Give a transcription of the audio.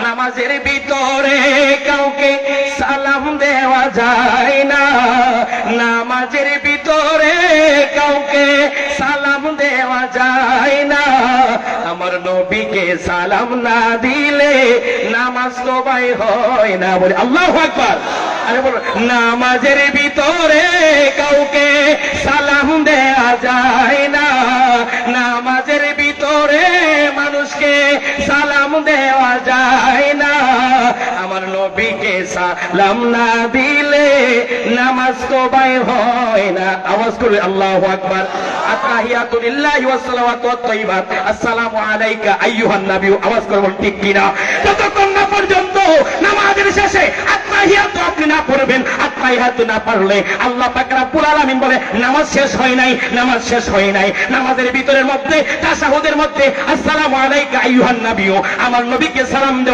নামাজের ভিতরে কাউকে সালাম দেওয়া যায় না। নামাজের ভিতরে কাউকে সালাম দেওয়া যায় না। আমার নবীকে সালাম না দিলে নামাজ তো ভাই হয় না বলে আল্লাহ আকবার। আরে বলো, নামাজের ভিতরে কাউকে সালাম দেওয়া যায় না। নামাজের ভিতরে মানুষকে সালাম দেওয়া যায় না। আমার নবীকে সালাম না দিলে নামাজ তো বাই হয় না। আওয়াজ করবে আল্লাহ আকবার। আতাহিয়াতুলিল্লাহি লিল্লাহি ওয়াস সালাওয়াতু ওয়াত তাইয়্যিবাত। আসসালামু আলাইকা আইয়ুহান নবী আওয়াজ করবেন ঠিক কিনা? আপনি না পড়বেন আত্মাহিয়াতু না পারলে আল্লাহ পাকরা পুরাল আমিন বলে, নামাজ শেষ হয় নাই, নামাজ শেষ হয় নাই। নামাজের ভিতরের মধ্যে তাশাহুদের মধ্যে, আসসালামু আলাইকা আইয়ুহান নবী আমার নবীকে সালাম দেওয়া